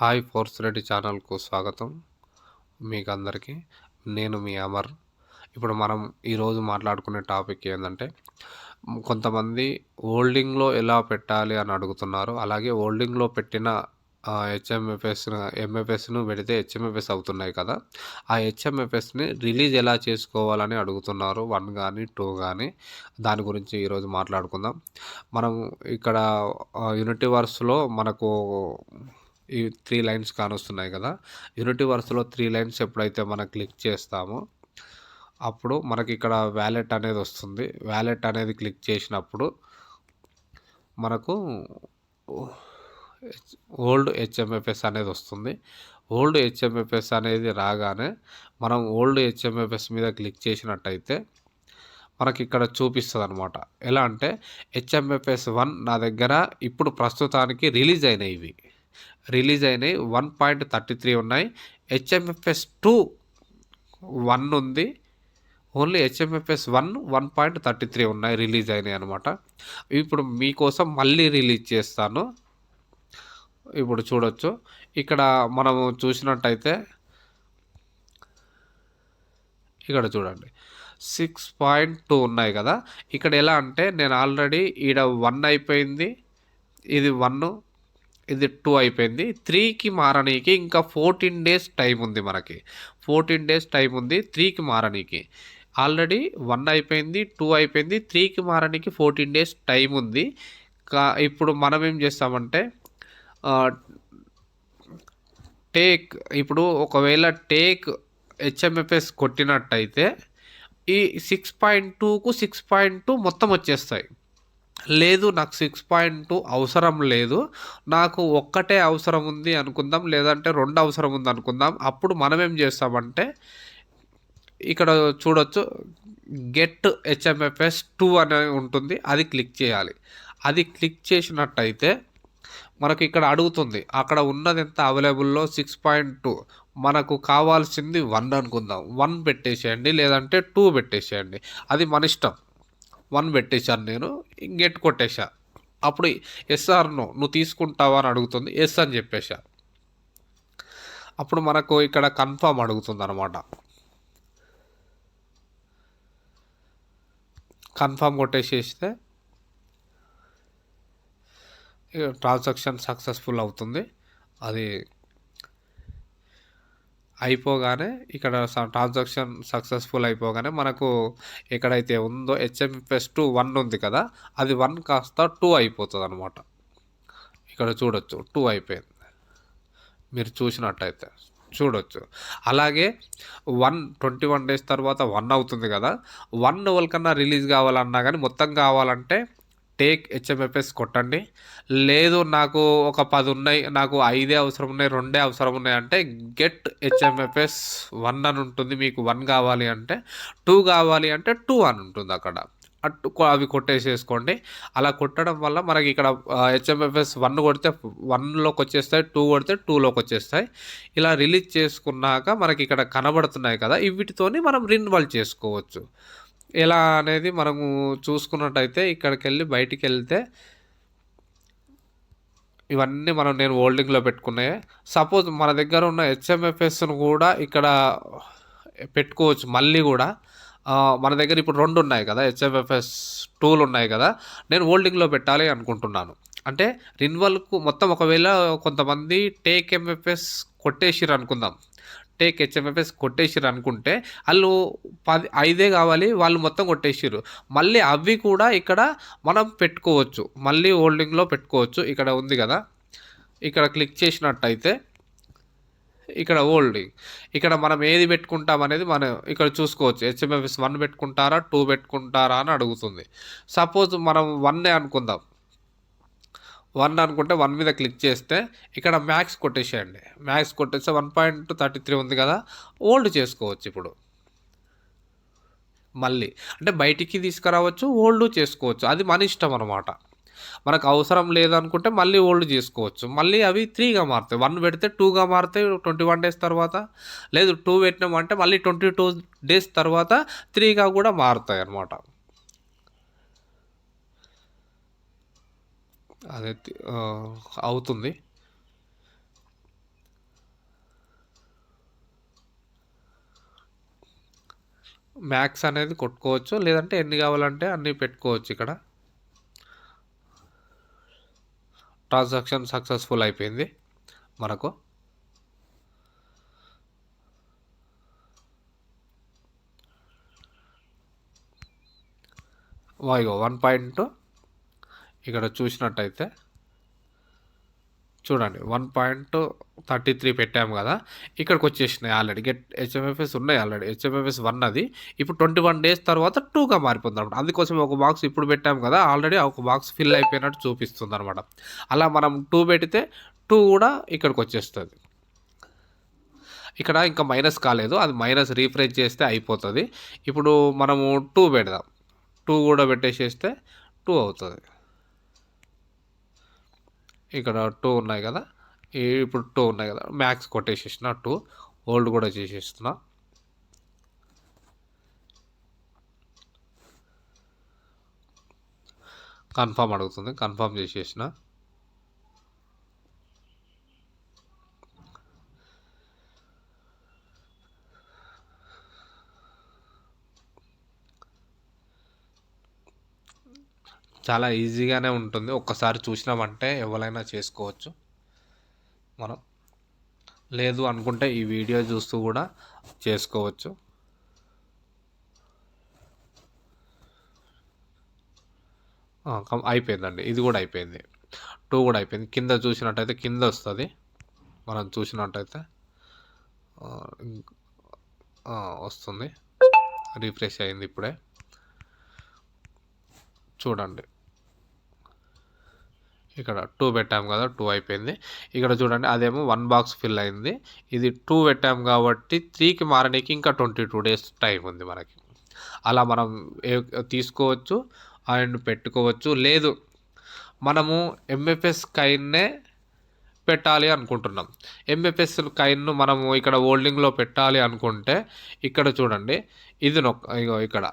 Hi force Reddy ఛానల్కు స్వాగతం మీకు అందరికీ నేను మీ అమర్. ఇప్పుడు మనం ఈరోజు మాట్లాడుకునే టాపిక్ ఏంటంటే కొంతమంది హోల్డింగ్లో ఎలా పెట్టాలి అని అడుగుతున్నారు. అలాగే హోల్డింగ్లో పెట్టిన హెచ్ఎంఎఫ్ఎస్ ఎంఎఫ్ఎస్ను పెడితే హెచ్ఎంఎఫ్ఎస్ అవుతున్నాయి కదా. ఆ హెచ్ఎంఎఫ్ఎస్ని రిలీజ్ ఎలా చేసుకోవాలని అడుగుతున్నారు. వన్ కానీ టూ కానీ దాని గురించి ఈరోజు మాట్లాడుకుందాం. మనం ఇక్కడ యూనిటీవర్స్లో మనకు ఈ త్రీ లైన్స్ కానొస్తున్నాయి కదా. యూనిటీ వర్స్లో త్రీ లైన్స్ ఎప్పుడైతే మనం క్లిక్ చేస్తామో అప్పుడు మనకి ఇక్కడ వ్యాలెట్ అనేది వస్తుంది. వ్యాలెట్ అనేది క్లిక్ చేసినప్పుడు మనకు ఓల్డ్ హెచ్ఎంఎఫ్ఎస్ అనేది వస్తుంది. ఓల్డ్ హెచ్ఎంఎఫ్ఎస్ అనేది రాగానే మనం ఓల్డ్ హెచ్ఎంఎఫ్ఎస్ మీద క్లిక్ చేసినట్టయితే మనకి ఇక్కడ చూపిస్తుంది అనమాట ఎలా అంటే హెచ్ఎంఎఫ్ఎస్ వన్ నా దగ్గర ఇప్పుడు ప్రస్తుతానికి రిలీజ్ అయినాయి ఇవి రిలీజ్ అయినాయి. వన్ పాయింట్ థర్టీ త్రీ ఉన్నాయి. హెచ్ఎంఎఫ్ఎస్ టూ వన్ ఉంది. Only HMFS one one point thirty three ఉన్నాయి. రిలీజ్ అయినాయి అనమాట ఇప్పుడు మీకోసం మళ్ళీ రిలీజ్ చేస్తాను. ఇప్పుడు చూడొచ్చు. ఇక్కడ మనము చూసినట్టయితే ఇక్కడ చూడండి. సిక్స్ పాయింట్ టూ ఉన్నాయి కదా. ఇక్కడ ఎలా అంటే నేను ఆల్రెడీ ఈడ వన్ అయిపోయింది. ఇది వన్ ఇది టూ అయిపోయింది. త్రీకి మారనీకి ఇంకా ఫోర్టీన్ డేస్ టైం ఉంది మనకి. ఫోర్టీన్ డేస్ టైం ఉంది త్రీకి మారనీకి. ఆల్రెడీ వన్ అయిపోయింది టూ అయిపోయింది త్రీకి మారనీకి ఫోర్టీన్ డేస్ టైం ఉంది. కా ఇప్పుడు మనం ఏం చేస్తామంటే టేక్ ఇప్పుడు ఒకవేళ టేక్ హెచ్ఎంఎఫ్ఎస్ కొట్టినట్టయితే ఈ సిక్స్ పాయింట్ టూకు సిక్స్ పాయింట్ టూ మొత్తం వచ్చేస్తాయి. లేదు నాకు సిక్స్ పాయింట్ టూ అవసరం లేదు. నాకు ఒక్కటే అవసరం ఉంది అనుకుందాం లేదంటే రెండు అవసరం ఉంది అనుకుందాం. అప్పుడు మనం ఏం చేస్తామంటే ఇక్కడ చూడొచ్చు గెట్ హెచ్ఎంఎఫ్ఎస్ టూ అనే ఉంటుంది అది క్లిక్ చేయాలి. అది క్లిక్ చేసినట్టయితే మనకి ఇక్కడ అడుగుతుంది అక్కడ ఉన్నది ఎంత అవైలబుల్లో? సిక్స్ పాయింట్ టూ మనకు కావాల్సింది వన్ అనుకుందాం. వన్ పెట్టేసేయండి లేదంటే టూ పెట్టేసేయండి. అది మన ఇష్టం. వన్ పెట్టేశాను నేను గెట్ కొట్టేశా? అప్పుడు ఎస్ఆర్ను నువ్వు తీసుకుంటావా అని అడుగుతుంది ఎస్ అని చెప్పేశా. అప్పుడు మనకు ఇక్కడ కన్ఫామ్ అడుగుతుంది అనమాట కన్ఫామ్ కొట్టేసేస్తే ట్రాన్సాక్షన్ సక్సెస్ఫుల్ అవుతుంది. అది అయిపోగానే ఇక్కడ ట్రాన్సాక్షన్ సక్సెస్ఫుల్ అయిపోగానే మనకు ఎక్కడైతే ఉందో హెచ్ఎంఎఫ్ఎస్ టూ వన్ ఉంది కదా అది వన్ కాస్త టూ అయిపోతుంది అనమాట ఇక్కడ చూడొచ్చు టూ అయిపోయింది. మీరు చూసినట్టయితే చూడొచ్చు. అలాగే వన్ ట్వంటీ వన్ డేస్ తర్వాత వన్ అవుతుంది కదా. వన్ ఎవరికన్నా రిలీజ్ కావాలన్నా కానీ మొత్తం కావాలంటే టేక్ హెచ్ఎంఎఫ్ఎస్ కొట్టండి. లేదు నాకు ఒక పది ఉన్నాయి నాకు ఐదే అవసరం ఉన్నాయి రెండే అవసరం ఉన్నాయి అంటే గెట్ హెచ్ఎంఎఫ్ఎస్ వన్ అని ఉంటుంది మీకు వన్ కావాలి అంటే టూ కావాలి అంటే టూ అని ఉంటుంది అక్కడ. అటు అవి కొట్టేసేసుకోండి. అలా కొట్టడం వల్ల మనకి ఇక్కడ హెచ్ఎంఎఫ్ఎస్ వన్ కొడితే వన్లోకి వచ్చేస్తాయి టూ కొడితే టూలోకి వచ్చేస్తాయి. ఇలా రిలీజ్ చేసుకున్నాక మనకి ఇక్కడ కనబడుతున్నాయి కదా వీటితోని మనం రిన్వాల్వ్ చేసుకోవచ్చు. ఎలా అనేది మనము చూసుకున్నట్టయితే ఇక్కడికి వెళ్ళి బయటికి వెళ్తే ఇవన్నీ మనం నేను హోల్డింగ్లో పెట్టుకున్నాయి సపోజ్ మన దగ్గర ఉన్న హెచ్ఎంఎఫ్ఎస్ను కూడా ఇక్కడ పెట్టుకోవచ్చు మళ్ళీ కూడా. మన దగ్గర ఇప్పుడు రెండు ఉన్నాయి కదా హెచ్ఎంఎఫ్ఎస్ టూలు ఉన్నాయి కదా నేను హోల్డింగ్లో పెట్టాలి అనుకుంటున్నాను. అంటే రిన్వల్కు మొత్తం ఒకవేళ కొంతమంది టేక్ ఎంఎఫ్ఎస్ కొట్టేసిరు అనుకుందాం టేక్ హెచ్ఎంఎఫ్ఎస్ కొట్టేసిరు అనుకుంటే వాళ్ళు పది ఐదే కావాలి వాళ్ళు మొత్తం కొట్టేసిరు మళ్ళీ అవి కూడా ఇక్కడ మనం పెట్టుకోవచ్చు. మళ్ళీ హోల్డింగ్లో పెట్టుకోవచ్చు. ఇక్కడ ఉంది కదా. ఇక్కడ క్లిక్ చేసినట్టయితే ఇక్కడ హోల్డింగ్. ఇక్కడ మనం ఏది పెట్టుకుంటాం అనేది మనం ఇక్కడ చూసుకోవచ్చు. హెచ్ఎంఎఫ్ఎస్ వన్ పెట్టుకుంటారా టూ పెట్టుకుంటారా అని అడుగుతుంది. సపోజ్ మనం వన్నే అనుకుందాం. వన్ అనుకుంటే వన్ మీద క్లిక్ చేస్తే ఇక్కడ మ్యాక్స్ కొట్టేసేయండి. మ్యాక్స్ కొట్టేస్తే వన్ పాయింట్ థర్టీ త్రీ ఉంది కదా ఓల్డ్ చేసుకోవచ్చు ఇప్పుడు. మళ్ళీ అంటే బయటికి తీసుకురావచ్చు ఓల్డ్ చేసుకోవచ్చు. అది మన ఇష్టం అనమాట మనకు అవసరం లేదనుకుంటే మళ్ళీ ఓల్డ్ చేసుకోవచ్చు. మళ్ళీ అవి త్రీగా మారుతాయి. వన్ పెడితే టూగా మారుతాయి ట్వంటీ వన్ డేస్ తర్వాత. లేదు టూ పెట్టినామంటే మళ్ళీ ట్వంటీ టూ డేస్ తర్వాత త్రీగా కూడా మారుతాయి అన్నమాట. అదే అవుతుంది. మ్యాక్స్ అనేది కొట్టుకోవచ్చు లేదంటే ఎన్ని కావాలంటే అన్నీ పెట్టుకోవచ్చు ఇక్కడ. ట్రాన్సాక్షన్ సక్సెస్ఫుల్ అయిపోయింది మనకు. వాయిగో వన్ పాయింట్ ఇక్కడ చూసినట్టయితే చూడండి వన్ పాయింట్ థర్టీ త్రీ పెట్టాము కదా. ఇక్కడికి వచ్చేసినాయి ఆల్రెడీ గెట్ హెచ్ఎంఎఫ్ఎస్ ఉన్నాయి ఆల్రెడీ హెచ్ఎంఎఫ్ఎస్ వన్ అది. ఇప్పుడు ట్వంటీ వన్ డేస్ తర్వాత టూగా మారిపోతుంది అనమాట అందుకోసం ఒక బాక్స్ ఇప్పుడు పెట్టాము కదా ఆల్రెడీ ఒక బాక్స్ ఫిల్ అయిపోయినట్టు చూపిస్తుంది అనమాట అలా మనం టూ పెడితే టూ కూడా ఇక్కడికి వచ్చేస్తుంది. ఇక్కడ ఇంకా మైనస్ కాలేదు. అది మైనస్ రీఫ్రెష్ చేస్తే అయిపోతుంది. ఇప్పుడు మనము టూ పెడదాం. టూ కూడా పెట్టేసేస్తే టూ అవుతుంది. ఇక్కడ టూ ఉన్నాయి కదా. ఇప్పుడు టూ ఉన్నాయి కదా. Max కొట్టేసేసిన two. ఓల్డ్ కూడా చేసేస్తున్నా. కన్ఫామ్ అడుగుతుంది. కన్ఫామ్ చేసేసిన. చాలా ఈజీగానే ఉంటుంది. ఒక్కసారి చూసినామంటే ఎవరైనా చేసుకోవచ్చు. మనం లేదు అనుకుంటే ఈ వీడియో చూస్తూ కూడా చేసుకోవచ్చు. అయిపోయిందండి. ఇది కూడా అయిపోయింది. టూ కూడా అయిపోయింది. కింద చూసినట్టయితే కింద వస్తుంది. మనం చూసినట్టయితే వస్తుంది. రిఫ్రెష్ అయింది ఇప్పుడే. చూడండి. ఇక్కడ టూ పెట్టాము కదా టూ అయిపోయింది. ఇక్కడ చూడండి అదేమో వన్ బాక్స్ ఫిల్ అయింది. ఇది టూ పెట్టాము కాబట్టి త్రీకి మారడానికి ఇంకా ట్వంటీ టూ డేస్ టైం ఉంది మనకి. అలా మనం ఏ- తీసుకోవచ్చు అండ్ పెట్టుకోవచ్చు. లేదు మనము ఎంఎఫ్ఎస్ కైన్నే పెట్టాలి అనుకుంటున్నాం. ఎంఎఫ్ఎస్ కైన్ను మనము ఇక్కడ హోల్డింగ్లో పెట్టాలి అనుకుంటే ఇక్కడ చూడండి ఇది నొక్క ఇక్కడ.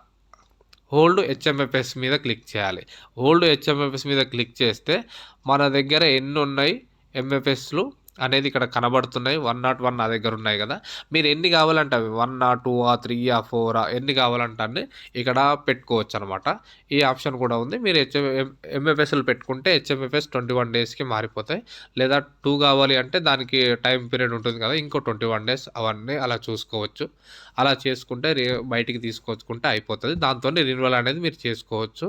హోల్డ్ హెచ్ఎంఎఫ్ఎస్ మీద క్లిక్ చేయాలి. హోల్డ్ హెచ్ఎంఎఫ్ఎస్ మీద క్లిక్ చేస్తే మన దగ్గర ఎన్ని ఉన్నాయి ఎంఎఫ్ఎస్లు అనేది ఇక్కడ కనబడుతున్నాయి. వన్ నాట్ వన్ నా దగ్గర ఉన్నాయి కదా. మీరు ఎన్ని కావాలంటే అవి. వన్ ఆ టూ ఆ త్రీ ఆ ఫోర్ ఆ ఎన్ని కావాలంటే అన్ని ఇక్కడ పెట్టుకోవచ్చు అనమాట ఈ ఆప్షన్ కూడా ఉంది. మీరు హెచ్ఎం ఎంఎఫ్ఎస్లు పెట్టుకుంటే హెచ్ఎంఎఫ్ఎస్ ట్వంటీ వన్ డేస్కి మారిపోతాయి. లేదా టూ కావాలి అంటే దానికి టైం పీరియడ్ ఉంటుంది కదా ఇంకో ట్వంటీ వన్ డేస్ అవన్నీ అలా చూసుకోవచ్చు. అలా చేసుకుంటే రే బయటికి తీసుకొచ్చుకుంటే అయిపోతుంది. దాంతో రిన్యువల్ అనేది మీరు చేసుకోవచ్చు.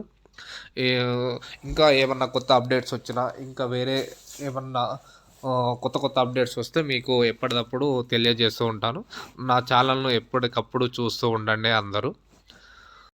ఇంకా ఏమన్నా కొత్త అప్డేట్స్ వచ్చినా ఇంకా వేరే ఏమన్నా కొత్త కొత్త అప్డేట్స్ వస్తే మీకు ఎప్పటికప్పుడు తెలియజేస్తూ ఉంటాను. నా ఛానల్ను ఎప్పటికప్పుడు చూస్తూ ఉండండి అందరూ.